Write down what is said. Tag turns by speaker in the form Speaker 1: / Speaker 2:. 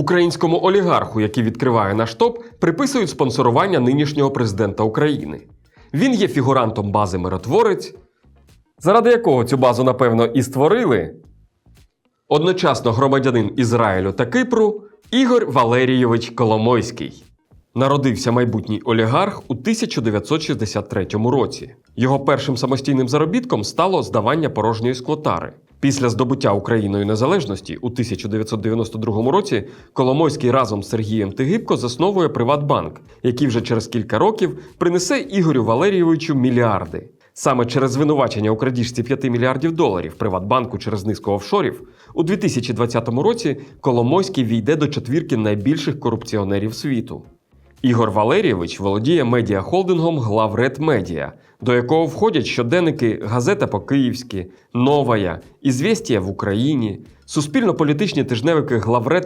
Speaker 1: Українському олігарху, який відкриває наш топ, приписують спонсорування нинішнього президента України. Він є фігурантом бази Миротворець, заради якого цю базу, напевно, і створили. Одночасно громадянин Ізраїлю та Кипру Ігор Валерійович Коломойський. Народився майбутній олігарх у 1963 році. Його першим самостійним заробітком стало здавання порожньої склотари. Після здобуття Україною незалежності у 1992 році Коломойський разом з Сергієм Тигибко засновує Приватбанк, який вже через кілька років принесе Ігорю Валерійовичу мільярди. Саме через звинувачення у крадіжці 5 мільярдів доларів Приватбанку через низку офшорів у 2020 році Коломойський війде до четвірки найбільших корупціонерів світу. Ігор Валерійович володіє медіахолдингом Главред Медіа, до якого входять щоденники Газета по-київськи, Новая, Ізвєстія в Україні, суспільно-політичні тижневики Главред